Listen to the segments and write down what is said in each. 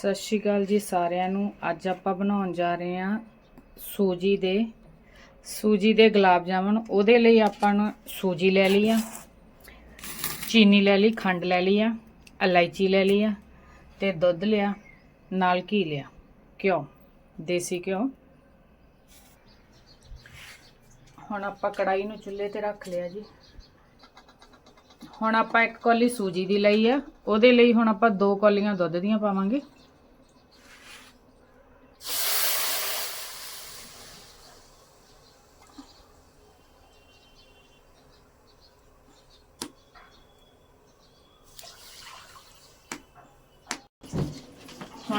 ਸਤਿ ਸ਼੍ਰੀ ਅਕਾਲ ਜੀ ਸਾਰਿਆਂ ਨੂੰ। ਅੱਜ ਆਪਾਂ ਬਣਾਉਣ ਜਾ ਰਹੇ ਹਾਂ ਸੂਜੀ ਦੇ ਸੂਜੀ ਦੇ ਗੁਲਾਬ ਜਾਮਨ ਉਹਦੇ ਲਈ ਆਪਾਂ ਨੂੰ ਸੂਜੀ ਲੈ ਲਈ ਆ, ਚੀਨੀ ਲੈ ਲਈ, ਖੰਡ ਲੈ ਲਈ ਆ, ਇਲਾਇਚੀ ਲੈ ਲਈ ਆ ਤੇ ਦੁੱਧ ਲਿਆ, ਨਾਲ ਘੀ ਲਿਆ। ਘਿਓ, ਦੇਸੀ ਘਿਓ। ਹੁਣ ਆਪਾਂ ਕੜਾਈ ਨੂੰ ਚੁੱਲ੍ਹੇ ਤੇ ਰੱਖ ਲਿਆ ਜੀ। ਹੁਣ ਆਪਾਂ ਇੱਕ ਕੌਲੀ ਸੂਜੀ ਦੀ ਲਈ ਆ। ਉਹਦੇ ਲਈ ਹੁਣ ਆਪਾਂ ਦੋ ਕੌਲੀਆਂ ਦੁੱਧ ਦੀਆਂ ਪਾਵਾਂਗੇ।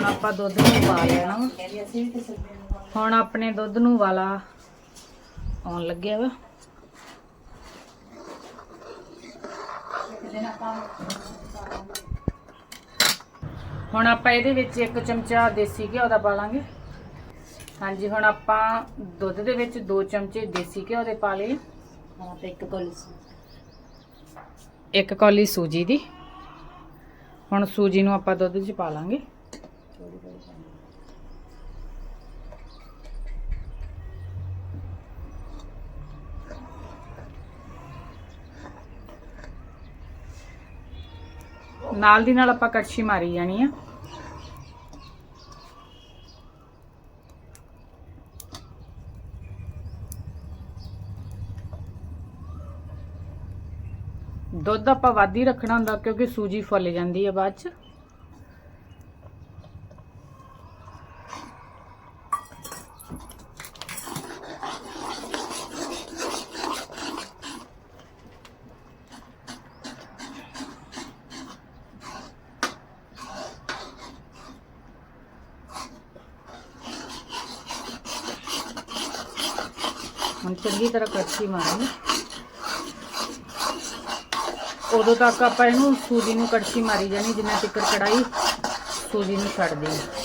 ਹੁਣ ਆਪਾਂ ਦੁੱਧ ਨੂੰ ਪਾ ਲੈਣਾ। ਹੁਣ ਆਪਣੇ ਦੁੱਧ ਨੂੰ ਵਾਲਾ ਆਉਣ ਲੱਗਿਆ ਵਾ। ਹੁਣ ਆਪਾਂ ਇਹਦੇ ਵਿੱਚ ਇੱਕ ਚਮਚਾ ਦੇਸੀ ਘਿਓ ਦਾ ਪਾ ਲਾਂਗੇ। ਹਾਂਜੀ ਹੁਣ ਆਪਾਂ ਦੁੱਧ ਦੇ ਵਿੱਚ 2 ਚਮਚੇ ਦੇਸੀ ਘਿਓ ਦੇ ਪਾ ਲਏ। ਹਾਂ ਤੇ ਇੱਕ ਕੋਲੀ ਇੱਕ ਕੌਲੀ ਸੂਜੀ ਦੀ। ਹੁਣ ਸੂਜੀ ਨੂੰ ਆਪਾਂ ਦੁੱਧ 'ਚ ਪਾ ਲਾਂਗੇ। ਨਾਲ ਦੀ ਨਾਲ ਆਪਾਂ ਕੜਛੀ ਮਾਰੀ ਜਾਣੀ ਆ। ਦੁੱਧ ਆਪਾਂ ਵੱਧ ਹੀ ਰੱਖਣਾ ਹੁੰਦਾ ਕਿਉਂਕਿ ਸੂਜੀ ਫੁੱਲ ਜਾਂਦੀ ਆ ਬਾਅਦ ਚ ਹੁਣ ਚੰਗੀ ਤਰ੍ਹਾਂ ਕੜਛੀ ਮਾਰਨੀ। ਉਦੋਂ ਤੱਕ ਆਪਾਂ ਇਹਨੂੰ ਸੂਜੀ ਨੂੰ ਕੜਛੀ ਮਾਰੀ ਜਾਣੀ, ਜਿੰਨਾ ਚਿਕਰ ਕੜਾਈ ਸੂਜੀ ਨੂੰ ਛੱਡਦੀ ਹੈ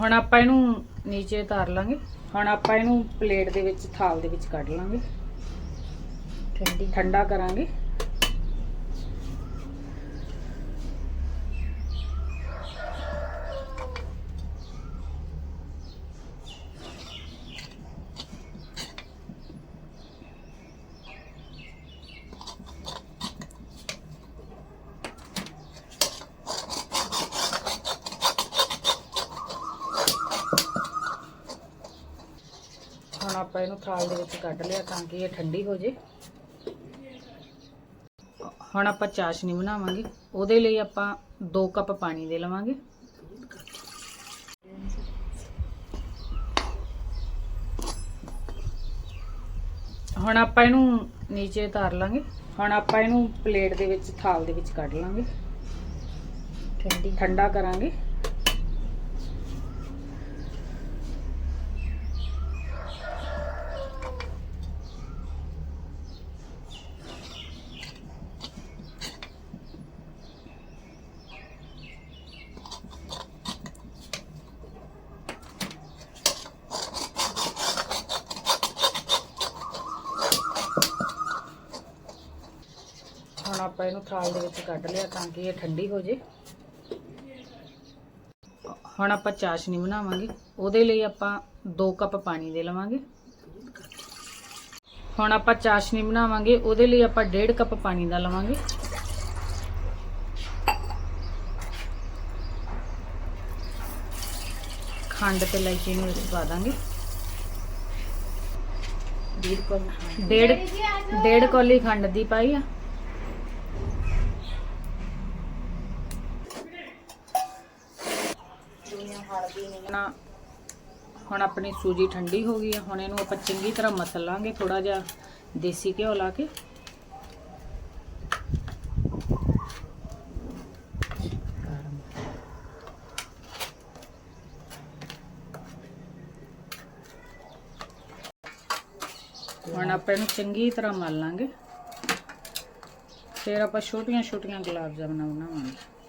ਹੁਣ ਆਪਾਂ ਇਹਨੂੰ ਨੀਚੇ ਉਤਾਰ ਲਾਂਗੇ। ਹੁਣ ਆਪਾਂ ਇਹਨੂੰ ਪਲੇਟ ਦੇ ਵਿੱਚ ਥਾਲ ਦੇ ਵਿੱਚ ਕੱਢ ਲਾਂਗੇ। ਠੰਡੀ। ਠੰਡਾ ਕਰਾਂਗੇ ਹੁਣ ਆਪਾਂ ਇਹਨੂੰ ਥਾਲ ਦੇ ਵਿੱਚ ਕੱਢ ਲਿਆ ਤਾਂ ਕਿ ਇਹ ਠੰਡੀ ਹੋ ਜੇ। ਹੁਣ ਆਪਾਂ ਚਾਸ਼ਨੀ ਬਣਾਵਾਂਗੇ। ਉਹਦੇ ਲਈ ਆਪਾਂ 2 ਕੱਪ ਪਾਣੀ ਦੇ ਲਵਾਂਗੇ। ਹੁਣ ਆਪਾਂ ਇਹਨੂੰ ਨੀਚੇ ਉਤਾਰ ਲਾਂਗੇ। ਹੁਣ ਆਪਾਂ ਇਹਨੂੰ ਪਲੇਟ ਦੇ ਵਿੱਚ ਥਾਲ ਦੇ ਵਿੱਚ ਕੱਢ ਲਾਂਗੇ। ਠੰਡੀ। ਠੰਡਾ ਕਰਾਂਗੇ। ਇਹਨੂੰ ਥਾਲ ਦੇ ਵਿੱਚ ਕੱਢ ਲਿਆ ਤਾਂ ਕਿ ਇਹ ਠੰਡੀ ਹੋ ਜੇ। ਹੁਣ ਆਪਾਂ ਚਾਸ਼ਨੀ ਬਣਾਵਾਂਗੇ। ਉਹਦੇ ਲਈ ਆਪਾਂ 2 ਕੱਪ ਪਾਣੀ ਦੇ ਲਵਾਂਗੇ। ਹੁਣ ਆਪਾਂ ਚਾਸ਼ਨੀ ਬਣਾਵਾਂਗੇ। ਉਹਦੇ ਲਈ ਆਪਾਂ 1.5 ਕੱਪ ਪਾਣੀ ਦਾ ਲਵਾਂਗੇ। ਖੰਡ ਤੇ ਇਲਾਇਚੀ ਨੂੰ ਪਾ ਦਾਂਗੇ। ਡੇਢ ਕੋਲੀ ਡੇਢ ਡੇਢ ਕੌਲੀ ਖੰਡ ਦੀ ਪਾਈ ਆ। ਦੁਨੀਆ ਨਹੀਂ ਨਾ। ਹੁਣ ਆਪਣੀ ਸੂਜੀ ਠੰਡੀ ਹੋ ਗਈ ਹੈ ਹੁਣ ਇਹਨੂੰ ਆਪਾਂ ਚੰਗੀ ਤਰ੍ਹਾਂ ਮਸਲ ਲਾਂਗੇ ਥੋੜਾ ਜਿਹਾ, ਦੇਸੀ ਘਿਓ ਲਾ ਕੇ। ਹੁਣ ਆਪਾਂ ਇਹਨੂੰ ਚੰਗੀ ਤਰ੍ਹਾਂ ਮਲ ਲਾਂਗੇ। ਫਿਰ ਆਪਾਂ ਛੋਟੀਆਂ ਛੋਟੀਆਂ ਗੁਲਾਬ ਜਾਮਨਾਂ ਬਣਾਵਾਂਗੇ।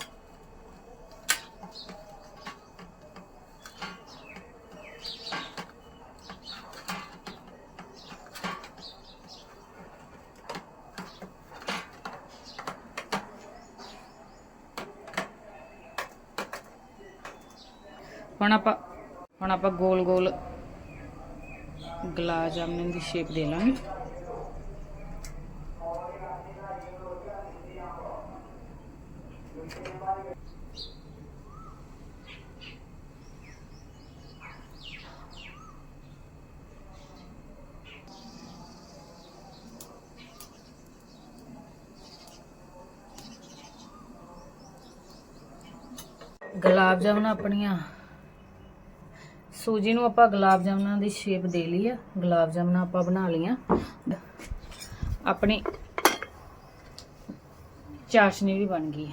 ਹੁਣ ਆਪਾਂ ਹੁਣ ਆਪਾਂ ਗੋਲ ਗੋਲ ਗੁਲਾਬ ਜਾਮਨ ਦੀ ਸ਼ੇਪ ਦੇ ਲਾਂਗੇ। ਗੁਲਾਬ ਜਾਮਨ ਆਪਣੀਆਂ ਸੂਜੀ ਨੂੰ ਆਪਾਂ ਗੁਲਾਬ ਜਾਮਨਾਂ ਦੀ ਸ਼ੇਪ ਦੇ ਲਈ ਆ। ਗੁਲਾਬ ਜਾਮਨਾਂ ਆਪਾਂ ਬਣਾ ਲਈਆਂ। ਆਪਣੀ ਚਾਸ਼ਨੀ ਵੀ ਬਣ ਗਈ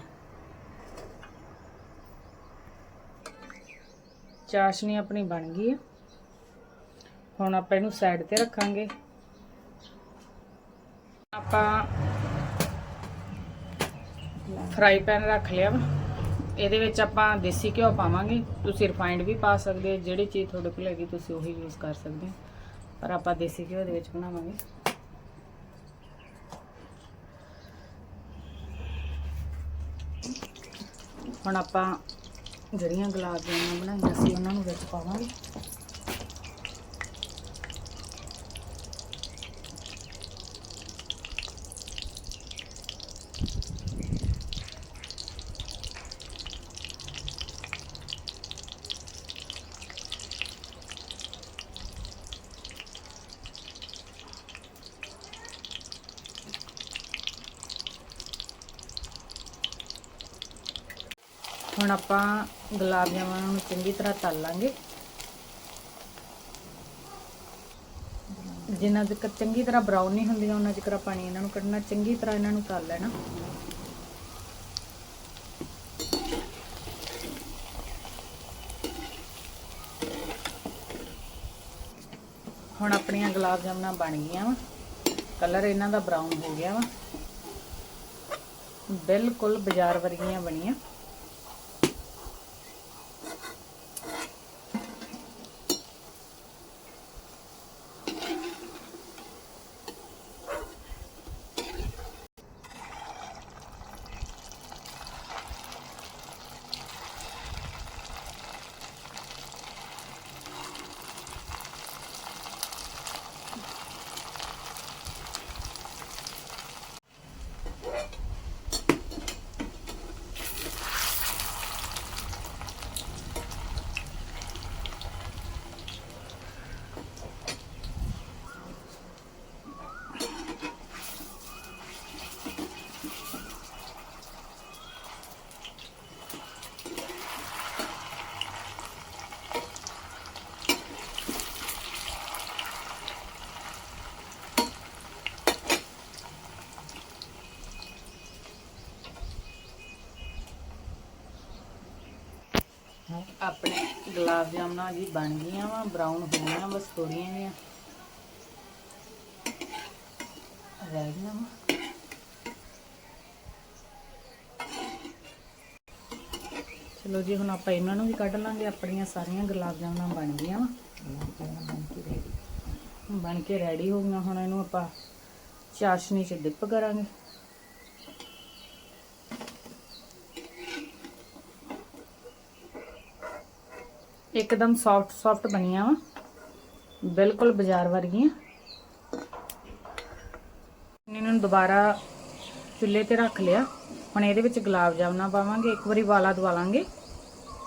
ਚਾਸ਼ਨੀ ਆਪਣੀ ਬਣ ਗਈ ਹੈ ਹੁਣ ਆਪਾਂ ਇਹਨੂੰ ਸਾਈਡ ਤੇ ਰੱਖਾਂਗੇ। ਆਪਾਂ ਫਰਾਈ ਪੈਨ ਰੱਖ ਲਿਆ ਵਾ। ਇਹਦੇ ਵਿੱਚ ਆਪਾਂ ਦੇਸੀ ਘਿਓ ਪਾਵਾਂਗੇ। ਤੁਸੀਂ ਰਿਫਾਈਂਡ ਵੀ ਪਾ ਸਕਦੇ ਹੋ, ਜਿਹੜੀ ਚੀਜ਼ ਤੁਹਾਡੇ ਕੋਲ ਹੈਗੀ ਤੁਸੀਂ ਉਹੀ ਯੂਜ਼ ਕਰ ਸਕਦੇ ਹੋ। ਪਰ ਆਪਾਂ ਦੇਸੀ ਘਿਓ ਦੇ ਵਿੱਚ ਬਣਾਵਾਂਗੇ। ਹੁਣ ਆਪਾਂ ਜਿਹੜੀਆਂ ਗੁਲਾਬ ਜਾਮੁਨਾਂ ਬਣਾਈਆਂ ਸੀ, ਉਹਨਾਂ ਨੂੰ ਵਿੱਚ ਪਾਵਾਂਗੇ। ਹੁਣ ਆਪਾਂ ਗੁਲਾਬ ਜਾਮੁਨਾਂ ਨੂੰ ਚੰਗੀ ਤਰ੍ਹਾਂ ਤਲ ਲਾਂਗੇ। ਜਿੰਨਾ ਤੱਕ ਚੰਗੀ ਤਰ੍ਹਾਂ ਬਰਾਊਨ ਨਹੀਂ ਹੁੰਦੀਆਂ ਉਹਨਾਂ ਚਿਕਰ ਪਾਣੀ ਇਹਨਾਂ ਨੂੰ ਕੱਢਣਾ, ਚੰਗੀ ਤਰ੍ਹਾਂ ਇਹਨਾਂ ਨੂੰ ਤਲ ਲੈਣਾ। ਹੁਣ ਆਪਣੀਆਂ ਗੁਲਾਬ ਜਾਮੁਨਾਂ ਬਣ ਗਈਆਂ ਵਾ। ਕਲਰ ਇਹਨਾਂ ਦਾ ਬਰਾਊਨ ਹੋ ਗਿਆ ਵਾ। ਬਿਲਕੁਲ ਬਾਜ਼ਾਰ ਵਰਗੀਆਂ ਬਣੀਆਂ। ਆਪਣੇ ਗੁਲਾਬ ਜਾਮਨਾਂ ਜੀ ਬਣ ਗਈਆਂ ਵਾ ਬਰਾਊਨ ਹੋ ਗਈਆਂ, ਬਸ ਥੋੜੀਆਂ ਜਿਹੀਆਂ। ਰਹਿ ਗਈਆਂ ਵਾ। ਚਲੋ ਜੀ, ਹੁਣ ਆਪਾਂ ਇਹਨਾਂ ਨੂੰ ਵੀ ਕੱਢ ਲਾਂਗੇ, ਆਪਣੀਆਂ ਸਾਰੀਆਂ ਗੁਲਾਬ ਜਾਮਨਾਂ ਬਣ ਗਈਆਂ ਵਾ। ਬਣ ਕੇ ਰੈਡੀ ਹੋ ਗਈਆਂ, ਹੁਣ ਇਹਨੂੰ ਆਪਾਂ ਚਾਸ਼ਨੀ ਚ ਡਿਪ ਕਰਾਂਗੇ। ਇੱਕਦਮ ਸੌਫਟ ਸੌਫਟ ਬਣੀਆਂ ਵਾ। ਬਿਲਕੁਲ ਬਾਜ਼ਾਰ ਵਰਗੀਆਂ। ਇਹਨਾਂ ਨੂੰ ਦੁਬਾਰਾ ਚੁੱਲ੍ਹੇ ਤੇ ਰੱਖ ਲਿਆ। ਹੁਣ ਇਹਦੇ ਵਿੱਚ ਗੁਲਾਬ ਜਾਮਨਾ ਪਾਵਾਂਗੇ। ਇੱਕ ਵਾਰੀ ਵਾਲਾ ਦਵਾਲਾਂਗੇ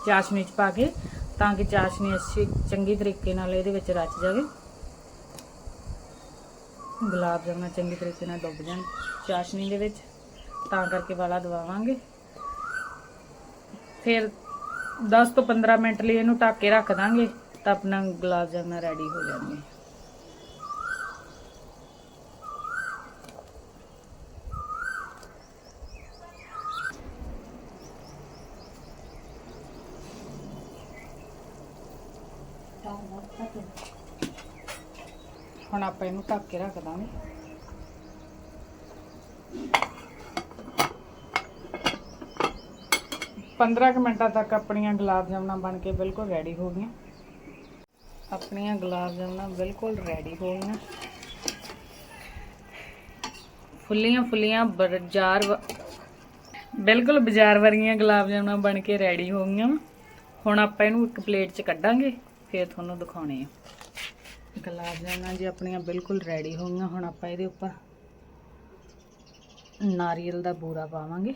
ਚਾਸ਼ਨੀ ਚ ਪਾ ਕੇ, ਤਾਂ ਕਿ ਚਾਸ਼ਨੀ ਅੱਛੀ, ਚੰਗੀ ਤਰੀਕੇ ਨਾਲ ਇਹਦੇ ਵਿੱਚ ਰਚ ਜਾਵੇ। ਗੁਲਾਬ ਜਾਮਨਾ ਚੰਗੀ ਤਰੀਕੇ ਨਾਲ ਡੁੱਬ ਜਾਣ ਚਾਸ਼ਨੀ ਦੇ ਵਿੱਚ। ਤਾਂ ਕਰਕੇ ਵਾਲਾ ਦਵਾਵਾਂਗੇ ਫਿਰ 10 ਤੋਂ 15 ਮਿੰਟ ਲਈ ਇਹਨੂੰ ਢੱਕ ਕੇ ਰੱਖ ਦਾਂਗੇ ਤਾਂ ਆਪਣਾ ਗੁਲਾਬ ਜਾਮਨਾ ਰੈਡੀ ਹੋ ਜਾਣਗੇ। ਹੁਣ ਆਪਾਂ ਇਹਨੂੰ ਢੱਕ ਕੇ ਰੱਖ ਦਾਂਗੇ। ਪੰਦਰਾਂ ਕੁ ਮਿੰਟਾਂ ਤੱਕ ਆਪਣੀਆਂ ਗੁਲਾਬ ਜਾਮਨਾਂ ਬਣ ਕੇ ਬਿਲਕੁਲ ਰੈਡੀ ਹੋ ਗਈਆਂ। ਆਪਣੀਆਂ ਗੁਲਾਬ ਜਾਮਨਾਂ ਬਿਲਕੁਲ ਰੈਡੀ ਹੋ ਗਈਆਂ। ਫੁੱਲੀਆਂ ਫੁੱਲੀਆਂ ਬਾਜ਼ਾਰ ਵ- ਬਿਲਕੁਲ ਬਾਜ਼ਾਰ ਵਰਗੀਆਂ ਗੁਲਾਬ ਜਾਮਨਾਂ ਬਣ ਕੇ ਰੈਡੀ ਹੋ ਗਈਆਂ। ਵਾਂ। ਹੁਣ ਆਪਾਂ ਇਹਨੂੰ ਇੱਕ ਪਲੇਟ 'ਚ ਕੱਢਾਂਗੇ, ਫਿਰ ਤੁਹਾਨੂੰ ਦਿਖਾਉਣੇ ਆ। ਗੁਲਾਬ ਜਾਮਨਾਂ ਜੀ ਆਪਣੀਆਂ ਬਿਲਕੁਲ ਰੈਡੀ ਹੋ ਗਈਆਂ। ਹੁਣ ਆਪਾਂ ਇਹਦੇ ਉੱਪਰ ਨਾਰੀਅਲ ਦਾ ਬੂਰਾ ਪਾਵਾਂਗੇ।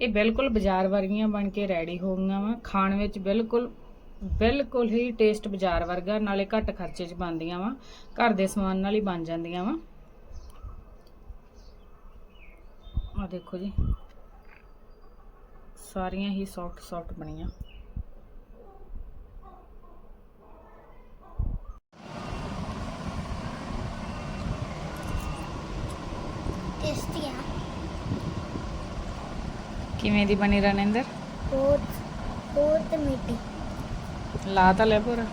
ਇਹ ਬਿਲਕੁਲ ਬਾਜ਼ਾਰ ਵਰਗੀਆਂ ਬਣ ਕੇ ਰੈਡੀ ਹੋ ਗਈਆਂ ਵਾ। ਖਾਣ ਵਿੱਚ ਬਿਲਕੁਲ ਬਿਲਕੁਲ ਹੀ ਟੇਸਟ ਬਾਜ਼ਾਰ ਵਰਗਾ, ਨਾਲੇ ਘੱਟ ਖਰਚੇ 'ਚ ਬਣਦੀਆਂ ਵਾ। ਘਰ ਦੇ ਸਮਾਨ ਨਾਲ ਹੀ ਬਣ ਜਾਂਦੀਆਂ ਵਾ। ਆ ਦੇਖੋ ਜੀ। ਸਾਰੀਆਂ ਹੀ ਸੌਫਟ ਸੌਫਟ ਬਣੀਆਂ ਟੇਸਟੀ ਆ ਕਿਵੇਂ ਦੀ ਬਣੀ ਰਣਿੰਦਰ ਬਹੁਤ ਬਹੁਤ ਮਿੱਠੀ। ਲਾ ਤਾਂ ਲੈ ਪੂਰਾ।